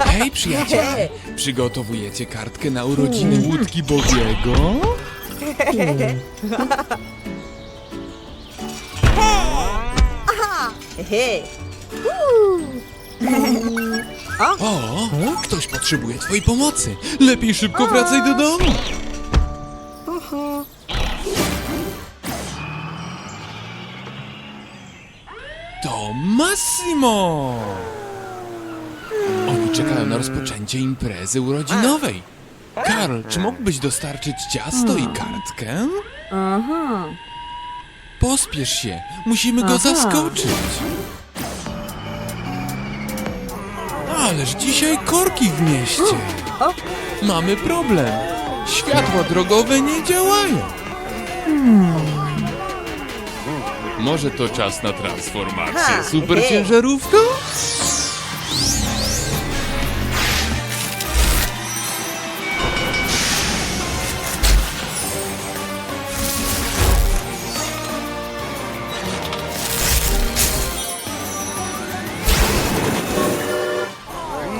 Hej, przyjaciele! Przygotowujecie kartkę na urodziny łódki Bobiego? Hej! O, ktoś potrzebuje twojej pomocy. Lepiej szybko wracaj do domu. To Massimo! Oni czekają na rozpoczęcie imprezy urodzinowej. Karl, czy mógłbyś dostarczyć ciasto i kartkę? Aha. Pospiesz się, musimy go Aha. zaskoczyć. Ależ dzisiaj korki w mieście. O. Mamy problem. Światła drogowe nie działają. Może to czas na transformację, super hej. ciężarówko?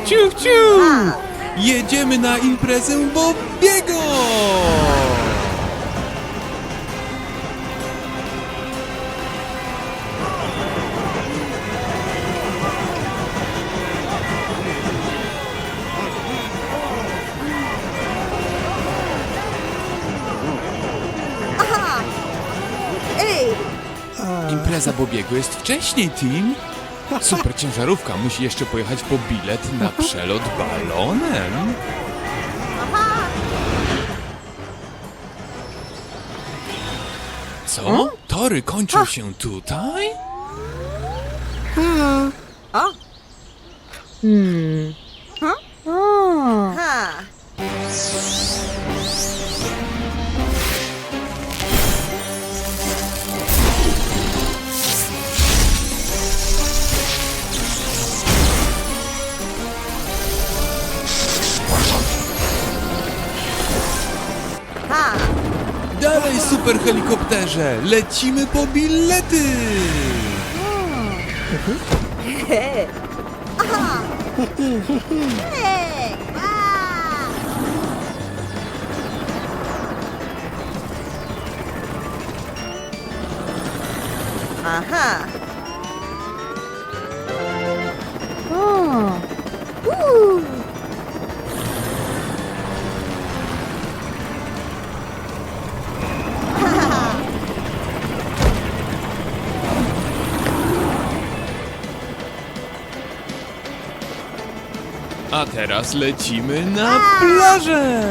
Ciuch, ciuch! Jedziemy na imprezę Bobiego! Ej! Impreza Bobiego jest wcześniej, Tim. Super ciężarówka musi jeszcze pojechać po bilet na przelot balonem. Co? Tory kończą się tutaj? O! Hmm. O! Ha! Ha! Super helikopterze! Lecimy po bilety! Aha! O! Uuu! A teraz lecimy na plażę!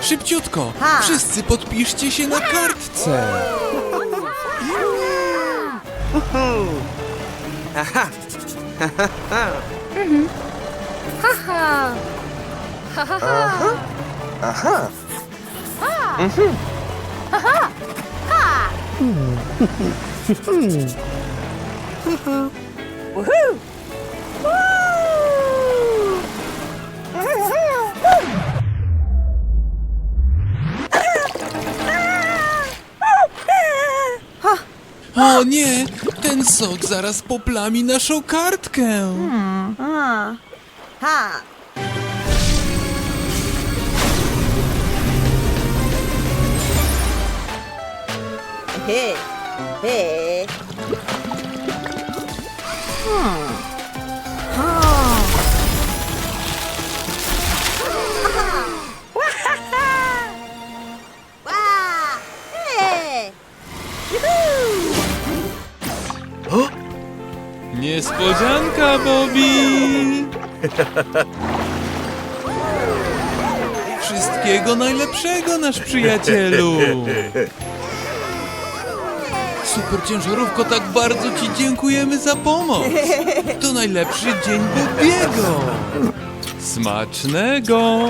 Szybciutko! Wszyscy podpiszcie się na kartce! Woohoo! O nie! Ten sok zaraz poplami naszą kartkę! Ha! Ha! Hey! Hey! Hmm. Ha! Wow! Hey! Yoo-hoo! Niespodzianka, Bobby! Wszystkiego najlepszego, nasz przyjacielu! Super ciężarówko, tak bardzo Ci dziękujemy za pomoc! To najlepszy dzień Bobiego! Smacznego!